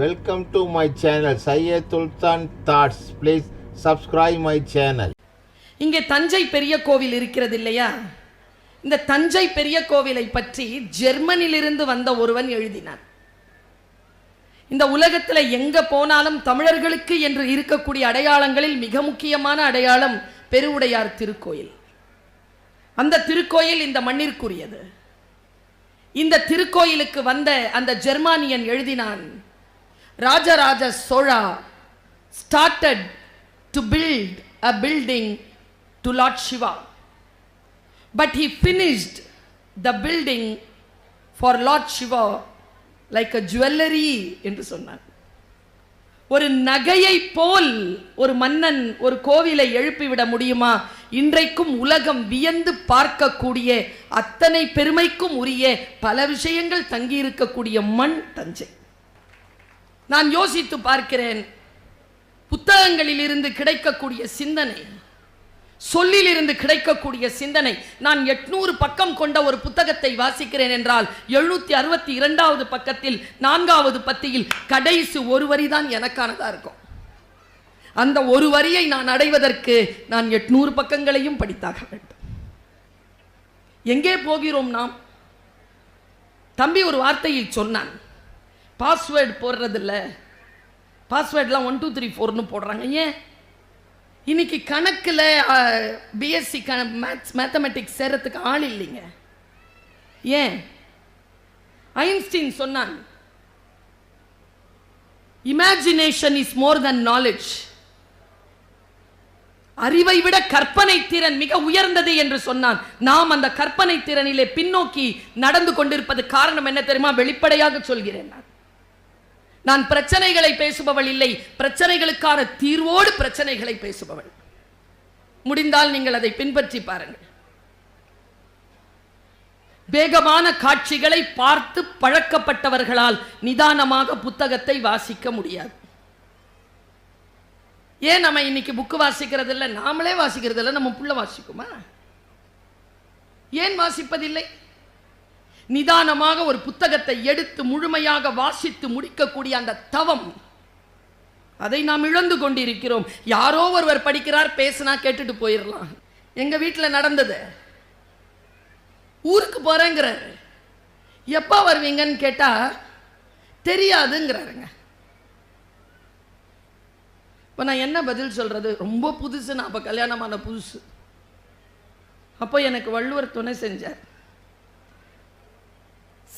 Welcome to my channel Syed Sultan thoughts please subscribe my channel இங்கே தஞ்சை பெரிய கோவில் இருக்கிறது இல்லையா? இந்த தஞ்சை பெரிய கோவிலை பற்றி ஜெர்மனிலிருந்து வந்த ஒருவன் எழுதினான். இந்த உலகத்துல எங்க போனாலும் தமிழர்களுக்கு என்று இருக்கக்கூடிய அடையாளங்களில் மிக முக்கியமான அடையாளம் பெருவுடையார் திருக்கோயில். அந்த திருக்கோயில் இந்த மண்ணிற்குரியது. இந்த திருக்கோயிலுக்கு வந்த அந்த ஜெர்மானியன் எழுதினான் Rajaraja Chola started to build a building to Lord Shiva. But he finished the building for Lord Shiva like a jewelry என்று சொன்னார். ஒரு நகையை போல் ஒரு மன்னன் ஒரு கோவிலை எழுப்பிவிட முடியுமா? இன்றைக்கும் உலகம் வியந்து பார்க்கக்கூடிய அத்தனை பெருமைக்கும் உரிய பல விஷயங்கள் தங்கியிருக்கக்கூடிய மண் தஞ்சை. நான் யோசித்து பார்க்கிறேன். புத்தகங்களில் இருந்து கிடைக்கக்கூடிய சிந்தனை சொல்லிலிருந்து கிடைக்கக்கூடிய சிந்தனை. நான் எட்நூறு பக்கம் கொண்ட ஒரு புத்தகத்தை வாசிக்கிறேன் என்றால் எழுநூத்தி அறுபத்தி இரண்டாவது பக்கத்தில் நான்காவது பத்தியில் கடைசி ஒரு வரி தான் எனக்கானதா இருக்கும். அந்த ஒரு வரியை நான் அடைவதற்கு நான் எட்நூறு பக்கங்களையும் படித்தாக வேண்டும். எங்கே போகிறோம் நாம்? தம்பி ஒரு வார்த்தையை சொன்னான். பாஸ்வேர்டு போடுறதில்ல. பாஸ்வேர்டெலாம் ஒன் டூ த்ரீ ஃபோர்னு போடுறாங்க. ஏன்? இன்னைக்கு கணக்கில் பிஎஸ்சி க மேத்ஸ் மேத்தமெட்டிக்ஸ் சேரத்துக்கு ஆள் இல்லைங்க. ஏன்? ஐன்ஸ்டீன் சொன்னான் imagination is more than knowledge அறிவை விட கற்பனை திறன் மிக உயர்ந்தது என்று சொன்னான். நாம் அந்த கற்பனை திறனிலே பின்னோக்கி நடந்து கொண்டிருப்பது காரணம் என்ன தெரியுமா? வெளிப்படையாக சொல்கிறேன் நான். நான் பிரச்சனைகளை பேசுபவள் இல்லை. பிரச்சனைகளுக்கான தீர்வோடு பிரச்சனைகளை பேசுபவள். முடிந்தால் நீங்கள் அதை பின்பற்றி பாருங்கள். வேகமான காட்சிகளை பார்த்து பழக்கப்பட்டவர்களால் நிதானமாக புத்தகத்தை வாசிக்க முடியாது. ஏன் நம்ம இன்னைக்கு புக்கு வாசிக்கிறது இல்லை? நாமளே வாசிக்கிறது இல்லை. நம்ம புள்ள வாசிக்குமா? ஏன் வாசிப்பதில்லை? நிதானமாக ஒரு புத்தகத்தை எடுத்து முழுமையாக வாசித்து முடிக்கக்கூடிய அந்த தவம். அதை நாம் இழந்து கொண்டிருக்கிறோம். யாரோ ஒருவர் படிக்கிறார் பேசினா கேட்டுட்டு போயிடலாம் எங்க வீட்டில் நடந்தது. ஊருக்கு போறேங்கிறாரு. எப்போ வருவீங்கன்னு கேட்டா தெரியாதுங்கிறாருங்க. இப்போ நான் என்ன பதில் சொல்றது? ரொம்ப புதுசு நான் அப்போ கல்யாணமான புதுசு. அப்போ எனக்கு வள்ளுவர் துணை செஞ்சார்.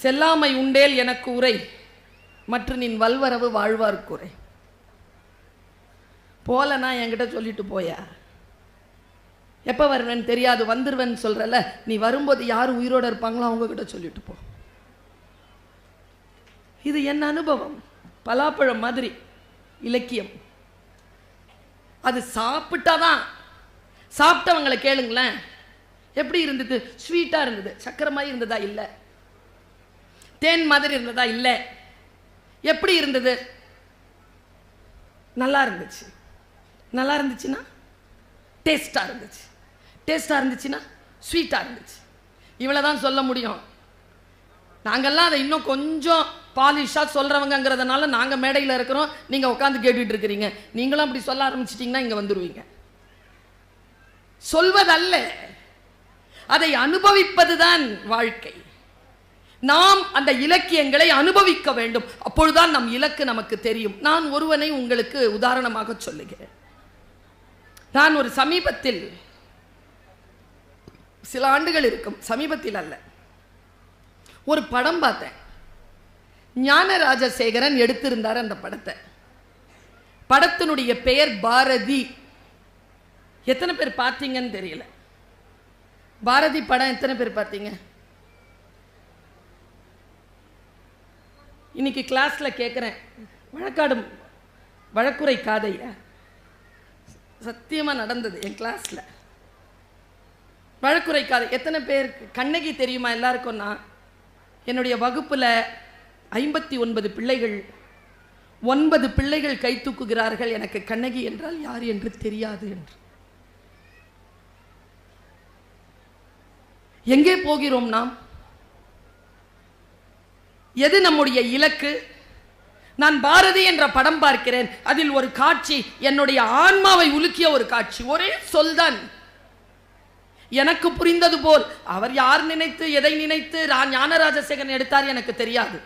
செல்லாமை உண்டேல் எனக்கு உரை மற்றும் நின் வல்வரவு வாழ்வார்க்கு உரை. போலனா என்கிட்ட சொல்லிட்டு போயா? எப்போ வருவேன் தெரியாது வந்துருவேன்னு சொல்றல நீ வரும்போது யார் உயிரோட இருப்பாங்களோ அவங்க கிட்ட சொல்லிட்டு போ. இது என் அனுபவம் பலாப்பழம் மாதிரி இலக்கியம். அது சாப்பிட்டாதான் சாப்பிட்டவங்களை கேளுங்களேன். எப்படி இருந்தது? ஸ்வீட்டாக இருந்தது சக்கரமாக இருந்ததா? இல்லை. தேன் மாதிரி இருந்ததா? இல்லை. எப்படி இருந்தது? நல்லா இருந்துச்சு. நல்லா இருந்துச்சுன்னா டேஸ்ட்டாக இருந்துச்சு. டேஸ்ட்டாக இருந்துச்சுன்னா ஸ்வீட்டாக இருந்துச்சு. இவ்வளோ தான் சொல்ல முடியும். நாங்கள்லாம் அதை இன்னும் கொஞ்சம் பாலிஷாக சொல்கிறவங்கங்கிறதுனால நாங்கள் மேடையில் இருக்கிறோம். நீங்கள் உட்காந்து கேட்டுட்டு இருக்கிறீங்க. நீங்களும் அப்படி சொல்ல ஆரம்பிச்சிட்டிங்கன்னா இங்கே வந்துடுவீங்க சொல்வதல்ல. அதை அனுபவிப்பதுதான் வாழ்க்கை. நாம் அந்த இலக்கியங்களை அனுபவிக்க வேண்டும். அப்பொழுதுதான் நம் இலக்கு நமக்கு தெரியும். நான் ஒருவனை உங்களுக்கு உதாரணமாக சொல்லுகிறேன். நான் ஒரு சமீபத்தில் சில ஆண்டுகள் இருக்கும் சமீபத்தில் அல்ல. ஒரு படம் பார்த்தேன். ஞானராஜசேகரன் எடுத்திருந்தார் அந்த படத்தை. படத்தினுடைய பெயர் பாரதி. எத்தனை பேர் பார்த்தீங்கன்னு தெரியல. பாரதி படம் எத்தனை பேர் பார்த்தீங்க? இன்னைக்கு கிளாஸில் கேட்குறேன் வழக்காடும் வழக்குரை காதையா? சத்தியமாக நடந்தது என் கிளாஸில் வழக்குரை காதை எத்தனை பேருக்கு? கண்ணகி தெரியுமா எல்லாருக்கும்னா என்னுடைய வகுப்பில் ஐம்பத்தி ஒன்பது பிள்ளைகள் ஒன்பது பிள்ளைகள் கை தூக்குகிறார்கள் எனக்கு கண்ணகி என்றால் யார் என்று தெரியாது என்று. எங்கே போகிறோம் நாம்? எது நம்முடைய இலக்கு? நான் பாரதி என்ற படம் பார்க்கிறேன். அதில் ஒரு காட்சி என்னுடைய ஆன்மாவை உலுக்கிய ஒரு காட்சி. ஒரே சொல்தான். எனக்கு புரிந்தது போல் அவர் யார் நினைத்து எதை நினைத்து ஞானராஜசேகரன் எடுத்தார் எனக்கு தெரியாது.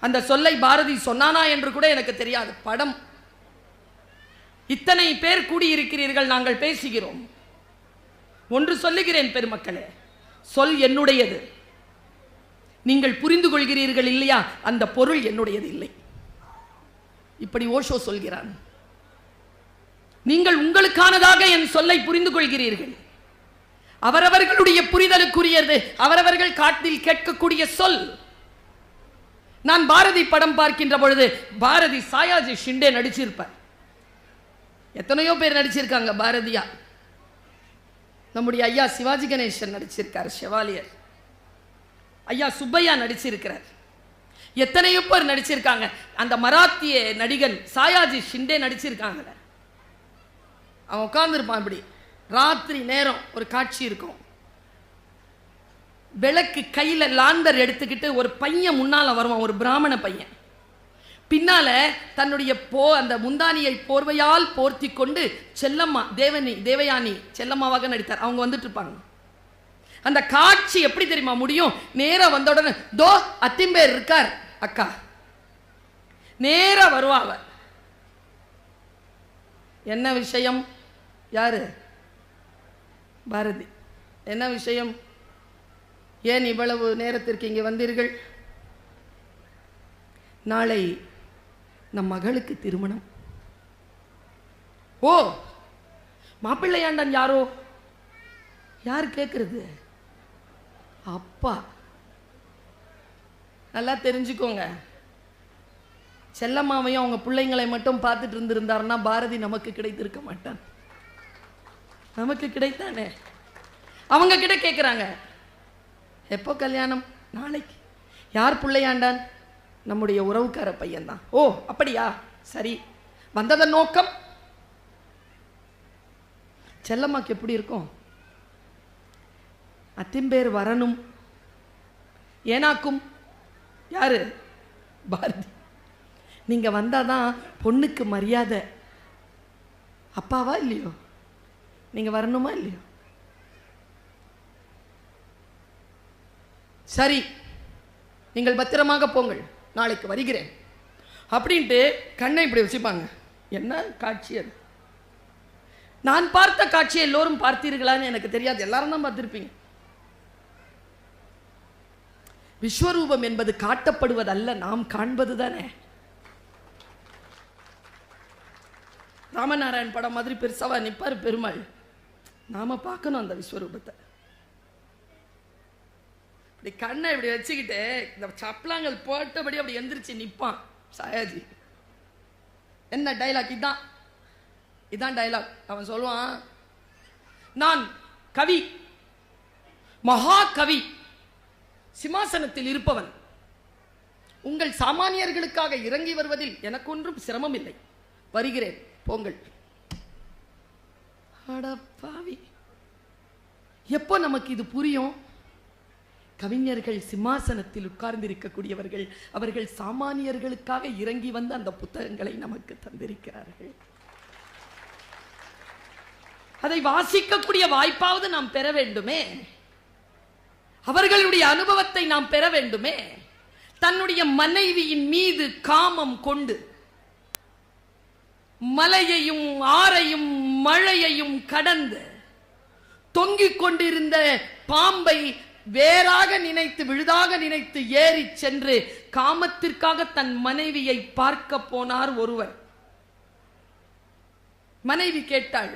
அந்த சொல்லை பாரதி சொன்னானா என்று கூட எனக்கு தெரியாது. படம். இத்தனை பேர் கூடியிருக்கிறீர்கள் நாங்கள் பேசுகிறோம். ஒன்று சொல்லுகிறேன் பெருமக்களே. சொல் என்னுடையது. நீங்கள் புரிந்து கொள்கிறீர்கள் இல்லையா? அந்த பொருள் என்னுடையது இல்லை. இப்படி ஓஷோ சொல்கிறான். நீங்கள் உங்களுக்கானதாக என் சொல்லை புரிந்து கொள்கிறீர்கள் அவரவர்களுடைய புரிதலுக்குரியது அவரவர்கள் காட்டில் கேட்கக்கூடிய சொல். நான் பாரதி படம் பார்க்கின்ற பொழுது பாரதி சாயாஜி ஷிண்டே நடிச்சிருப்பார். எத்தனையோ பேர் நடிச்சிருக்காங்க பாரதியா. நம்முடைய ஐயா சிவாஜி கணேசன் நடிச்சிருக்கார் செவாலியர். ஐயா சுப்பையா நடிச்சிருக்கிறார். எத்தனையோ பேர் நடிச்சிருக்காங்க. அந்த மராத்திய நடிகன் சாயாஜி ஷிண்டே நடிச்சிருக்காங்க. அவன் உட்காந்துருப்பான் இப்படி. ராத்திரி நேரம் ஒரு காட்சி இருக்கும். விளக்கு கையில் லாந்தர் எடுத்துக்கிட்டு ஒரு பையன் முன்னால் வருவான் ஒரு பிராமண பையன். பின்னால தன்னுடைய போ அந்த முந்தானியை போர்வையால் போர்த்தி கொண்டு செல்லம்மா தேவனி தேவயானி செல்லம்மாவாக நடித்தார். அவங்க வந்துட்டு இருப்பாங்க. அந்த காட்சி எப்படி தெரியுமா முடியும்? நேரா வந்த உடனே தோ அத்திம்பேர் இருக்கார். அக்கா நேரா வருவா அவ. என்ன விஷயம்? யாரு? பாரதி. என்ன விஷயம்? ஏன் இவ்வளவு நேரத்திற்கு இங்கே வந்தீர்கள்? நாளை நம் மகளுக்கு திருமணம். ஓ மாப்பிள்ளையாண்டன் யாரோ? யார் கேட்கறது அப்பா. நல்லா தெரிஞ்சுக்கோங்க. செல்லம்மாவையும் அவங்க பிள்ளைங்களை மட்டும் பார்த்துட்டு இருந்திருந்தாருன்னா பாரதி நமக்கு கிடைத்திருக்க மாட்டான். நமக்கு கிடைத்தானே? அவங்க கிட்ட கேட்குறாங்க எப்போ கல்யாணம்? நாளைக்கு. யார் பிள்ளையாண்டான்? நம்முடைய உறவுக்கார பையன்தான். ஓ அப்படியா? சரி. வந்ததன் நோக்கம்? செல்லம்மாக்கு எப்படி இருக்கும்? அத்திம்பேர் வரணும். ஏனாக்கும் யாரு? பாரதி. நீங்கள் வந்தால் தான் பொண்ணுக்கு மரியாதை. அப்பாவா இல்லையோ? நீங்கள் வரணுமா இல்லையோ? சரி நீங்கள் பத்திரமாக போங்கள். நாளைக்கு வருகிறேன். அப்படின்ட்டு கண்ணை இப்படி வச்சுப்பாங்க. என்ன காட்சி அது? நான் பார்த்த காட்சியை எல்லோரும் பார்த்தீர்களான்னு எனக்கு தெரியாது. எல்லாரும் தான் பார்த்துருப்பீங்க. விஸ்வரூபம் என்பது காட்டப்படுவதல்ல நாம் காண்பது தானே ராமநாராயண் படம் மாதிரி பெருசாவா நிப்பார் பெருமாள். நாம பார்க்கணும் அந்த விஸ்வரூபத்தை. இப்படி கண்ணை இப்படி வச்சுக்கிட்டு இந்த சப்ளாங்கள் போட்டபடி அப்படி எந்திரிச்சு நிப்பான் சாயாஜி. என்ன டைலாக் இதான். இதான் டைலாக் அவன் சொல்லுவான் நான் கவி மகா கவி சிம்மாசனத்தில் இருப்பவன். உங்கள் சாமானியர்களுக்காக இறங்கி வருவதில் எனக்கு ஒன்றும் சிரமம் இல்லை வருகிறேன் போங்கள். அடப்பாவி எப்போ நமக்கு இது புரியும்? கவிஞர்கள் சிம்மாசனத்தில் உட்கார்ந்திருக்கக்கூடியவர்கள் அவர்கள் சாமானியர்களுக்காக இறங்கி வந்து அந்த புத்தகங்களை நமக்கு தந்திருக்கிறார்கள். அதை வாசிக்கக்கூடிய வாய்ப்பாவது நாம் பெற வேண்டுமே. அவர்களுடைய அனுபவத்தை நாம் பெற வேண்டுமே. தன்னுடைய மனைவியின் மீது காமம் கொண்டு மலையையும் ஆறையும் மழையையும் கடந்து தொங்கிக் கொண்டிருந்த பாம்பை வேறாக நினைத்து விழுதாக நினைத்து ஏறி சென்று காமத்திற்காக தன் மனைவியை பார்க்க போனார் ஒருவர். மனைவி கேட்டாள்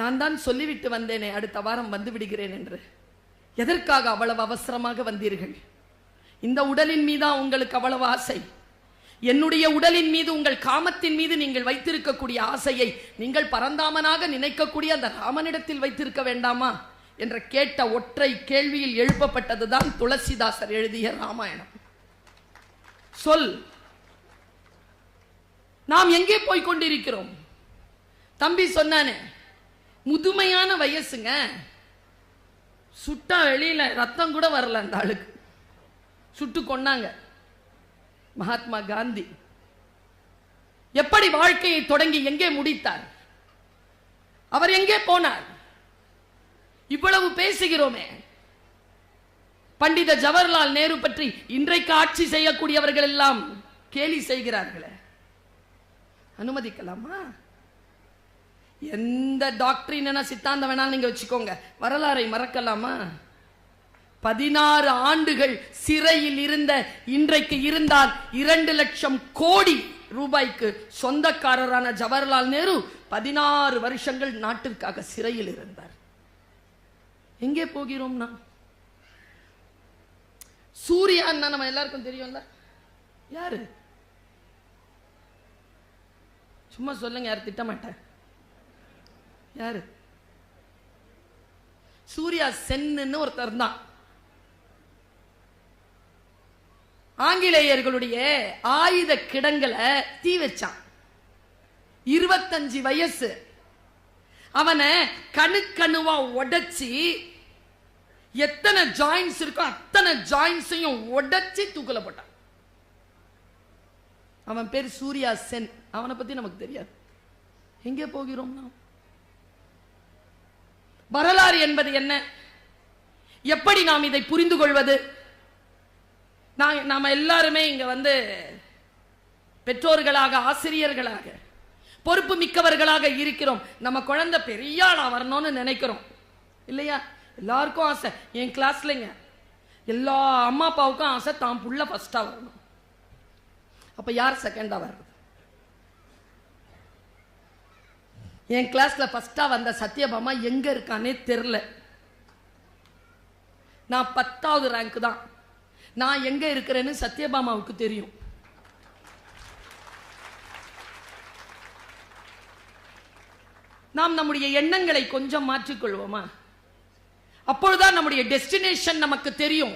நான் தான் சொல்லிவிட்டு வந்தேனே அடுத்த வாரம் வந்து விடுகிறேன் என்று. எதற்காக அவ்வளவு அவசரமாக வந்தீர்கள்? இந்த உடலின் மீதா உங்களுக்கு அவ்வளவு ஆசை? என்னுடைய உடலின் மீது உங்கள் காமத்தின் மீது நீங்கள் வைத்திருக்கக்கூடிய ஆசையை நீங்கள் பரந்தாமனாக நினைக்கக்கூடிய அந்த ராமனிடத்தில் வைத்திருக்க வேண்டாமா? என்ற கேட்ட ஒற்றை கேள்வியில் எழுப்பப்பட்டதுதான் துளசிதாசர் எழுதிய ராமாயணம். சொல். நாம் எங்கே போய் கொண்டிருக்கிறோம்? தம்பி சொன்னானே முதுமையான வயசுங்க. சுட்டா வெளியில ரத்தம் கூட வரல அந்த ஆளுக்கு. சுட்டு கொன்னாங்க. மகாத்மா காந்தி. எப்படி வாழ்க்கையை தொடங்கி எங்கே முடித்தார்? அவர் எங்கே போனார்? இவ்வளவு பேசுகிறோமே. பண்டித ஜவஹர்லால் நேரு பற்றி இன்றைக்கு ஆட்சி செய்யக்கூடியவர்கள் எல்லாம் கேலி செய்கிறார்களே. அனுமதிக்கலாமா? எந்த டாக்டர் டாக்டரின் சித்தாந்தம் வேணாலும் நீங்க வச்சுக்கோங்க. வரலாறை மறக்கலாமா? பதினாறு ஆண்டுகள் சிறையில் இருந்த இன்றைக்கு இருந்தால் இரண்டு லட்சம் கோடி ரூபாய்க்கு சொந்தக்காரரான ஜவஹர்லால் நேரு பதினாறு வருஷங்கள் நாட்டிற்காக சிறையில் இருந்தார். எங்கே போகிறோம் நாம் சூர்யான்னா நம்ம எல்லாருக்கும் தெரியும்ல? யாரு? சும்மா சொல்லுங்க யார் திட்டமாட்டேன். யாரு? சூர்யா சென்னு ஒருத்தர் தான் ஆங்கிலேயர்களுடைய ஆயுத கிடங்களை தீ வச்சான். இருபத்தஞ்சு வயசு. அவனை கணுக்கணுவா உடைச்சி எத்தனை ஜாயின்ஸ் இருக்கோ அத்தனை ஜாயின்ஸையும் உடைச்சி தூக்கல போட்டான். அவன் பேர் சூர்யா சென். அவனை பத்தி நமக்கு தெரியாது. எங்கே போகிறோம் நாம்? வரலாறு என்பது என்ன? எப்படி நாம் இதை புரிந்து கொள்வது? நான் நாம எல்லாருமே இங்க வந்து பெற்றோர்களாக ஆசிரியர்களாக பொறுப்பு மிக்கவர்களாக இருக்கிறோம். நம்ம குழந்தை பெரிய ஆளா வரணும்னு நினைக்கிறோம். இல்லையா? எல்லாருக்கும் ஆசை. என் கிளாஸ்லங்க எல்லா அம்மா அப்பாவுக்கும் ஆசை தான் புள்ள ஃபஸ்ட்டாக வரணும். அப்போ யார் செகண்டாக வர்றது? என் கிளாஸ்ல ஃபர்ஸ்டா வந்த சத்யபாமா எங்க இருக்கானே தெரில. நான் பத்தாவது ரேங்க் தான். நான் எங்க இருக்கிறேன்னு சத்யபாமாவுக்கு தெரியும். நாம் நம்முடைய எண்ணங்களை கொஞ்சம் மாற்றிக்கொள்வோமா அப்பொழுதுதான் நம்முடைய டெஸ்டினேஷன் நமக்கு தெரியும்.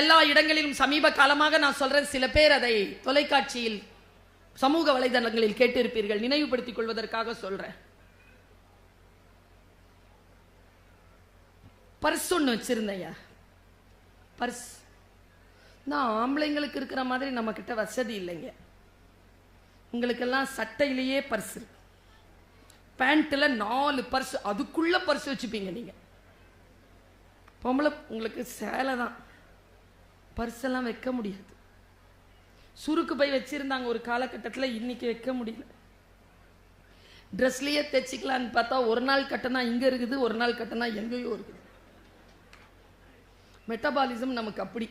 எல்லா இடங்களிலும் சமீப காலமாக நான் சொல்றேன் சில பேர் அதை தொலைக்காட்சியில் சமூக வலைதளங்களில் கேட்டிருப்பீர்கள் நினைவுபடுத்திக் கொள்வதற்காக சொல்றேன். பர்ஸ் ஒன்று வச்சிருந்தையா பர்ஸ். நான் ஆம்பளைங்களுக்கு இருக்கிற மாதிரி நம்ம கிட்ட வசதி இல்லைங்க. உங்களுக்கெல்லாம் சட்டையிலேயே பர்ஸ் இருக்கு. பேண்ட்டில் நாலு பர்ஸ் அதுக்குள்ள பர்ஸ் வச்சுப்பீங்க நீங்க. பொம்பளை உங்களுக்கு சேலை தான். பர்ஸ் எல்லாம் வைக்க முடியாது. சுருக்கு பை வச்சிருந்தாங்க ஒரு காலகட்டத்தில் இன்னைக்கு வைக்க முடியல. ட்ரெஸ்லேயே தைச்சிக்கலான்னு பார்த்தா ஒரு நாள் கட்டினா இங்க இருக்குது ஒரு நாள் கட்டினா எங்கேயோ இருக்குது. மெட்டபாலிசம் நமக்கு அப்படி.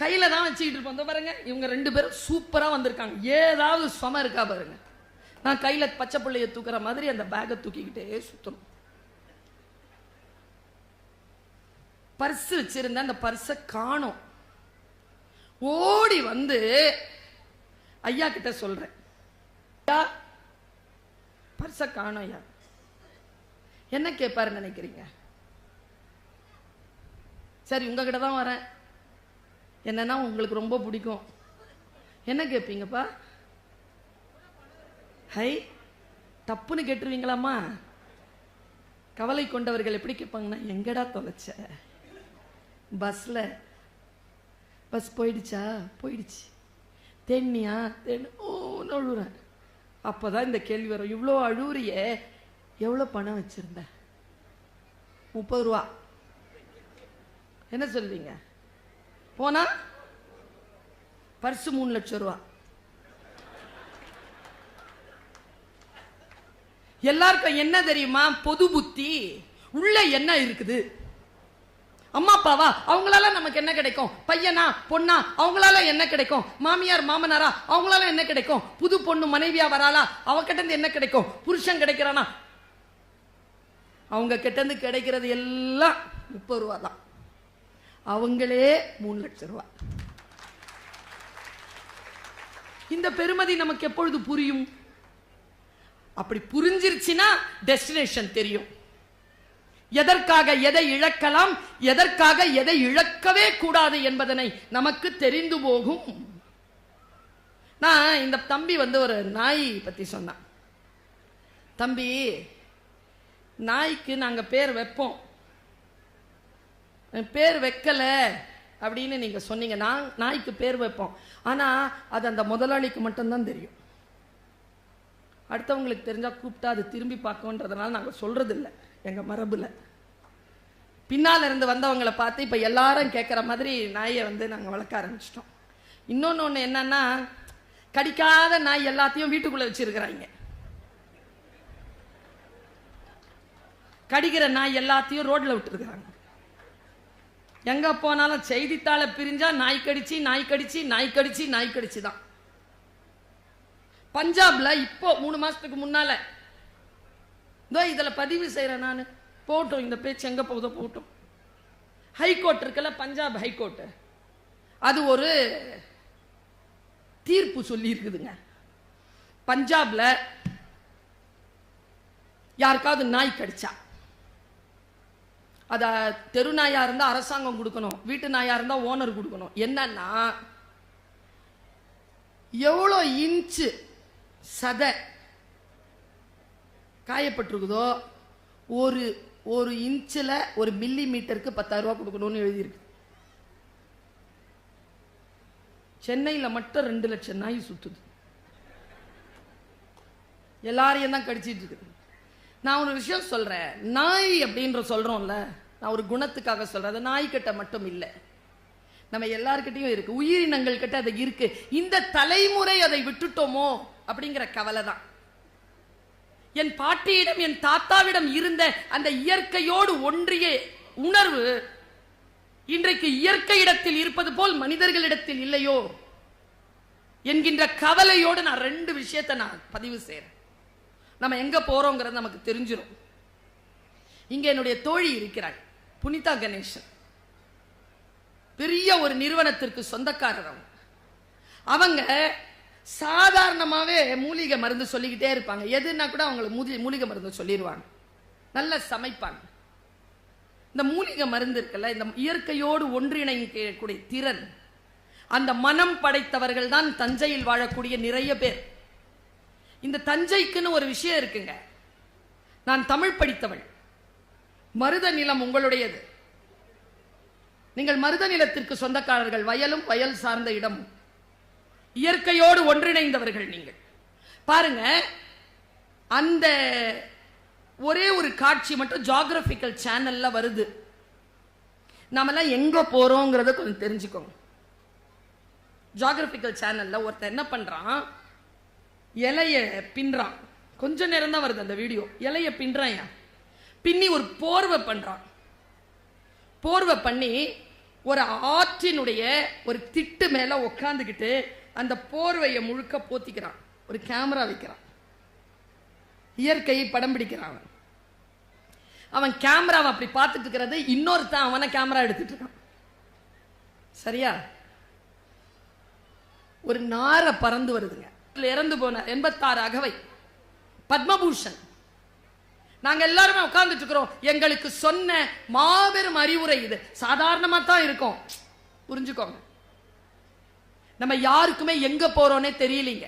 கையில் தான் வச்சுக்கிட்டு இருப்போம். இதோ பாருங்க இவங்க ரெண்டு பேரும் சூப்பரா வந்திருக்காங்க. ஏதாவது சும இருக்கா பாருங்க. நான் கையில பச்சை பிள்ளைய தூக்குற மாதிரி அந்த பேக்கை தூக்கிக்கிட்டே சுத்தணும். பர்ஸ் வச்சுருந்தேன். அந்த பர்ஸை காணோம். ஓடி வந்து ஐயா கிட்ட சொல்றேன். பர்ச காணும் காணோம் ஐயா. என்ன கேட்பாரு நினைக்கிறீங்க? சரி உங்ககிட்ட தான் வரேன். என்னன்னா உங்களுக்கு ரொம்ப பிடிக்கும். என்ன கேட்பீங்கப்பா? ஹை தப்புன்னு கேட்டுருவீங்களாம்மா? கவலை கொண்டவர்கள் எப்படி கேட்பாங்கன்னா எங்கடா தொலைச்ச? பஸ்ல பஸ் போயிடுச்சா? போயிடுச்சு. தேனியா தேன் ஓ அழுகுறேன் அப்பதான் இந்த கேள்வி வரும். இவ்வளோ அழுவுறியே. எவ்வளோ பணம் வச்சுருந்த? முப்பது ரூபா. என்ன சொல்வீங்க போனா? பர்ஸ் மூணு லட்சம் ரூபா. எல்லாருக்கும் என்ன தெரியுமா? பொது புத்தி. உள்ள என்ன இருக்குது? அம்மா அப்பாவா? அவங்களால நமக்கு என்ன கிடைக்கும்? பையனா பொண்ணா அவங்களால என்ன கிடைக்கும்? மாமியார் மாமனாரா அவங்களால என்ன கிடைக்கும்? புது பொண்ணு மனைவியா வராளா? அவகிட்ட இருந்து என்ன கிடைக்கும்? புருஷன் கிடைக்கிறானா? அவங்க கிட்ட இருந்து கிடைக்கிறது எல்லாம் முப்பது ரூபா தான். அவங்களே மூணு லட்சம் ரூபா. இந்த பெருமதி நமக்கு எப்பொழுது புரியும்? அப்படி புரிஞ்சிருச்சுன்னா டெஸ்டினேஷன் தெரியும். எதற்காக எதை இழக்கலாம் எதற்காக எதை இழக்கவே கூடாது என்பதனை நமக்கு தெரிந்து போகும். நான் இந்த தம்பி வந்து ஒரு நாய் பத்தி சொன்னான். தம்பி நாய்க்கு நாங்க பேர் வைப்போம். பேர் வைக்கல அப்படின்னு நீங்க சொன்னீங்க. நான் நாய்க்கு பேர் வைப்போம். ஆனா அது அந்த முதலாளிக்கு மட்டும்தான் தெரியும். அடுத்தவங்களுக்கு தெரிஞ்சா கூப்பிட்டா அது திரும்பி பார்க்கன்றதுனால நாங்கள் சொல்றது எங்கள் எங்க மரபுல. பின்னால இருந்து வந்தவங்களை பார்த்து இப்போ எல்லாரும் கேட்குற மாதிரி நாயை வந்து நாங்க வளர்க்க ஆரம்பிச்சிட்டோம். இன்னொன்னு ஒண்ணு என்னன்னா கடிக்காத நாய் எல்லாத்தையும் வீட்டுக்குள்ள வச்சிருக்கிறாங்க. கடிக்கிற நாய் எல்லாத்தையும் ரோட்ல விட்டுருக்குறாங்க. எங்க போனாலும் செய்தித்தாளை பிரிஞ்சா நாய் கடிச்சு நாய் கடிச்சு நாய் கடிச்சு நாய் கடிச்சு தான் பஞ்சாப்ல இப்போ மூணு மாசத்துக்கு முன்னால இதோ இதுல பதிவு செய்யறேன் நான். போட்டும் இந்த பேச்சு எங்கே போகுதோ போட்டோம். ஹைகோர்ட் இருக்குல்ல பஞ்சாப் ஹைகோர்ட்டு அது ஒரு தீர்ப்பு சொல்லி இருக்குதுங்க பஞ்சாப்ல யாருக்காவது நாய் கடிச்சா. அத தெரு நாயா இருந்தா அரசாங்கம் கொடுக்கணும் வீட்டு நாயா இருந்தா ஓனர் கொடுக்கணும். என்னன்னா எவ்வளோ இன்ச்சு சதை காயப்பட்டிருக்குதோ ஒரு ஒரு இன்ச்சில் ஒரு மில்லி மீட்டருக்கு பத்தாயிரம் கொடுக்கணும்னு எழுதியிருக்கு. சென்னையில் மட்டும் ரெண்டு லட்சம் நாய் சுற்றுது எல்லாரையும் தான் கடிச்சிட்டு இருக்குது. நான் ஒரு விஷயம் சொல்கிறேன் நாய் அப்படின்ற சொல்கிறோம்ல நான் ஒரு குணத்துக்காக சொல்கிறேன் அது நாய்கிட்ட மட்டும் இல்லை. நம்ம எல்லார்கிட்டயும் இருக்கு. உயிரினங்கள் கிட்ட அது இருக்கு. இந்த தலைமுறை அதை விட்டுட்டோமோ அப்படிங்கிற கவலை தான் என் பாட்டியிடம் என் தாத்தாவிடம் இருந்த அந்த இயற்கையோடு ஒன்றிய உணர்வு இன்றைக்கு இயற்கை இடத்தில் இருப்பது போல் மனிதர்களிடத்தில் இல்லையோ என்கின்ற கவலையோடு நான் ரெண்டு விஷயத்தை நான் பதிவு செய்றேன். நம்ம எங்க போறோங்கிறது நமக்கு தெரிஞ்சிடும் இங்க என்னுடைய தோழி இருக்கிறாள் புனிதா கணேசன். பெரிய ஒரு நிறுவனத்திற்கு சொந்தக்காரர் அவங்க அவங்க சாதாரணமாகவே மூலிகை மருந்து சொல்லிக்கிட்டே இருப்பாங்க. எதுன்னா கூட அவங்களுக்கு மூலி மூலிகை மருந்து சொல்லிடுவாங்க நல்லா சமைப்பாங்க. இந்த மூலிகை மருந்து இருக்குல்ல இந்த இயற்கையோடு ஒன்றிணைக்கக்கூடிய திறன். அந்த மனம் படைத்தவர்கள் தான் தஞ்சையில் வாழக்கூடிய நிறைய பேர். இந்த தஞ்சைக்குன்னு ஒரு விஷயம் இருக்குங்க. நான் தமிழ் படித்தவள். மருத நிலம் உங்களுடையது. நீங்கள் மருத நிலத்திற்கு சொந்தக்காரர்கள் வயலும் வயல் சார்ந்த இடமும். இயற்கையோடு ஒன்றிணைந்தவர்கள் நீங்கள். பாருங்க அந்த ஒரே ஒரு காட்சி மட்டும் ஜாகிரபிக்கல் சேனல்ல வருது. நாமெல்லாம் எங்க போறோங்கிறத கொஞ்சம் தெரிஞ்சுக்கோங்க. ஜாகிரபிக்கல் சேனல்ல ஒருத்தர் என்ன பண்றான்? இலைய பின்றான். கொஞ்ச நேரம் தான் வருது அந்த வீடியோ. இலைய பின்றான் பின்னி ஒரு போர்வை பண்றான். போர்வை பண்ணி ஒரு ஆற்றினுடைய ஒரு திட்டு மேல உக்காந்துக்கிட்டு அந்த போர்வையை முழுக்க போத்திக்கிறான். ஒரு கேமரா வைக்கிறான். இயற்கையை படம் பிடிக்கிறான் அவன். அவன் கேமராவை அப்படி பார்த்துட்டு இருக்கிறது இன்னொருத்தன் அவனை கேமரா எடுத்துட்டு இருக்கான். சரியா? ஒரு நாரை பறந்து வருதுங்க. இறந்து போன எண்பத்தாறு அகவை. பத்மபூஷன். நாங்க எல்லாருமே உட்கார்ந்துட்டு இருக்கிறோம். எங்களுக்கு சொன்ன மாபெரும் அறிவுரை இது. சாதாரணமா தான் இருக்கும். புரிஞ்சுக்கோங்க. நம்ம யாருக்குமே எங்க போறோம்னே தெரியலீங்க.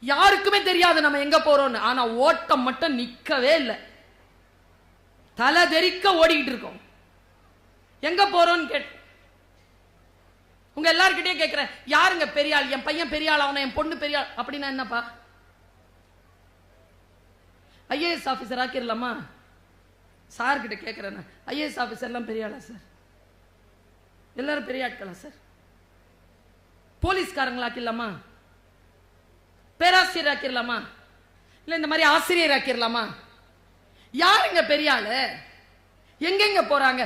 யாருக்குமே தெரியாது நம்ம எங்க போறோம்னு. ஆனா ஓட்டம் மட்டும் நிக்கவே இல்லை. தலை தெறிக்க ஓடிக்கிட்டு இருக்கோம். எங்க போறோம்னு கேட்டு உங்க எல்லார்கிட்டயும் கேட்கிறேன் யாருங்க பெரியாள்? என் பையன் பெரியாள் அவனை என் பொண்ணு பெரியாள் அப்படின்னா என்னப்பா? ஐஏஎஸ் ஆஃபீஸர் ஆக்கிடலாமா சார் கிட்ட கேட்கிறேன் ஐஏஎஸ் ஆஃபீஸர்லாம் பெரிய ஆளா சார்? எல்லாரும் பெரிய ஆட்களா சார்? போலீஸ்காரங்களா ஆக்கிடலாமா பேராசிரியர் ஆக்கிடலாமா இல்ல இந்த மாதிரி ஆசிரியர் ஆக்கிடலாமா யாருங்க பெரிய ஆளு? எங்கெங்க போறாங்க?